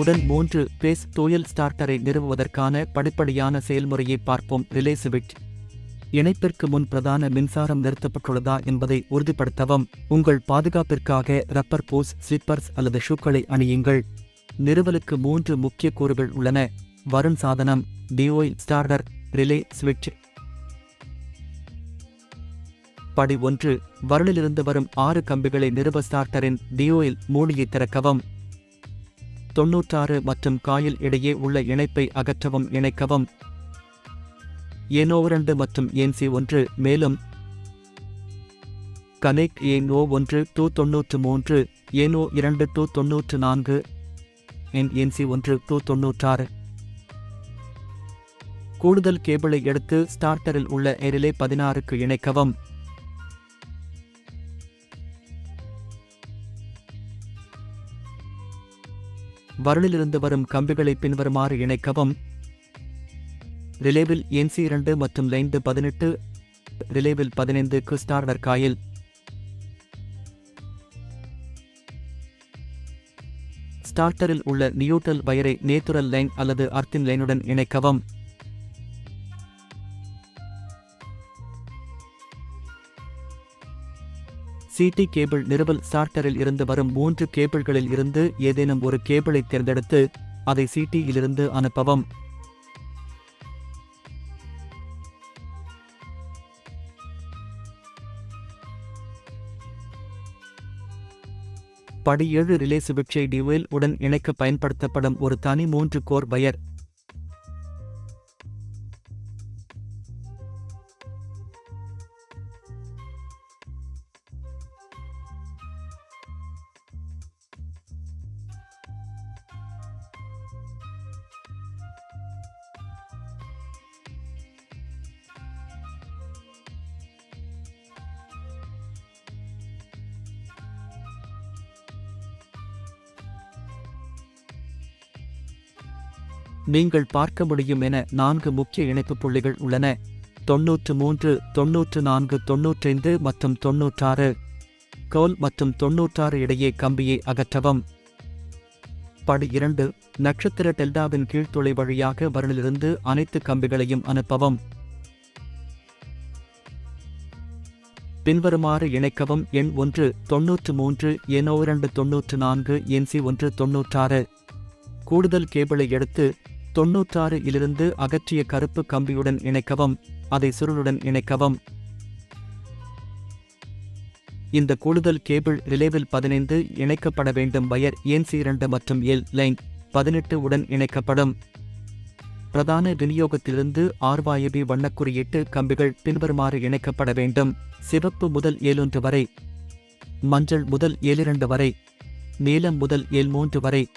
உடன் மூன்று பேஸ் தூயல் ஸ்டார்டரை நிறுவுவதற்கான படிப்படியான செயல்முறையை பார்ப்போம். ரிலே ஸ்விட்ச் இணைப்பிற்கு முன் பிரதான மின்சாரம் நிறுத்தப்பட்டுள்ளதா என்பதை உறுதிப்படுத்தவும். உங்கள் பாதுகாப்பிற்காக ரப்பர் போஸ் ஸ்லிப்பர்ஸ் அல்லது ஷூக்களை அணியுங்கள். நிறுவலுக்கு மூன்று முக்கிய கூறுகள் உள்ளன. வருண் சாதனம் டிஓய் ஸ்டார்டர் ரிலே ஸ்விட்ச் படி ஒன்று. வருணிலிருந்து வரும் ஆறு கம்பிகளை நிறுவ ஸ்டார்டரின் டிஓயில் மூடியை திறக்கவும். தொன்னூற்றாறு மற்றும் காயில் இடையே உள்ள இணைப்பை அகற்றவும் இணைக்கவும். ஏனோ இரண்டு மற்றும் ஏன்சி ஒன்று மேலும் கனெக்ட் ஏனோ ஒன்று டூ தொன்னூற்று மூன்று ஏனோ இரண்டு டூ தொன்னூற்று நான்கு என் ஏன்சி ஒன்று டூ தொன்னூற்றாறு. கூடுதல் கேபிளை எடுத்து ஸ்டார்டரில் உள்ள எரிலே பதினாறுக்கு இணைக்கவும். வருளிலிருந்து வரும் கம்பிகளை பின்வருமாறு இணைக்கவும். ரிலேவில் என்சி இரண்டு மற்றும் லைந்து பதினெட்டு ரிலேவில் பதினைந்து ஸ்டார்டர் காயில். ஸ்டார்டரில் உள்ள நியூட்ரல் வயரை நேச்சுரல் லைன் அல்லது அர்த்தின் லைனுடன் இணைக்கவும். சிடி கேபிள் நிறுவல் சார்ட்டரில் இருந்து வரும் மூன்று கேபிள்களில் இருந்து ஏதேனும் ஒரு கேபிளை தேர்ந்தெடுத்து அதை சிடியிலிருந்து அனுப்பவும். படி ஏழு ரிலே சுவிட்சை டியூவில் உடன் இணைக்க பயன்படுத்தப்படும் ஒரு தனி மூன்று கோர் வயர். நீங்கள் பார்க்க முடியும் என நான்கு முக்கிய இணைப்பு புள்ளிகள் உள்ளன. தொன்னூற்று மூன்று தொன்னூற்று நான்கு தொன்னூற்றைந்து மற்றும் தொன்னூற்றாறு கோல் மற்றும் தொன்னூற்றாறு இடையே கம்பியை அகற்றவும். படி இரண்டு நட்சத்திர டெல்டாவின் கீழ்த்துளை வழியாக வருணிலிருந்து அனைத்து கம்பிகளையும் அனுப்பவும். பின்வருமாறு இணைக்கவும். எண் ஒன்று தொன்னூற்று மூன்று எனோ இரண்டு தொன்னூற்று நான்கு என்சி ஒன்று தொன்னூற்றாறு கூடுதல் கேபிளை எடுத்து தொன்னூற்றாறு இலிருந்து அகற்றிய கருப்பு கம்பியுடன் இணைக்கவும் அதை சுருளுடன் இணைக்கவும். இந்த கூடுதல் கேபிள் ரிலேவில் பதினைந்து இணைக்கப்பட வேண்டும் வயர் ஏன்சி இரண்டு மற்றும் எல் லைன் பதினெட்டு உடன் இணைக்கப்படும். பிரதான விநியோகத்திலிருந்து ஆர்வாயபி வண்ணக் குறியீட்டு கம்பிகள் பின்வருமாறு இணைக்கப்பட வேண்டும். சிவப்பு முதல் ஏழொன்று வரை மஞ்சள் முதல் ஏழிரண்டு வரை நீலம் முதல் ஏழ் மூன்று வரை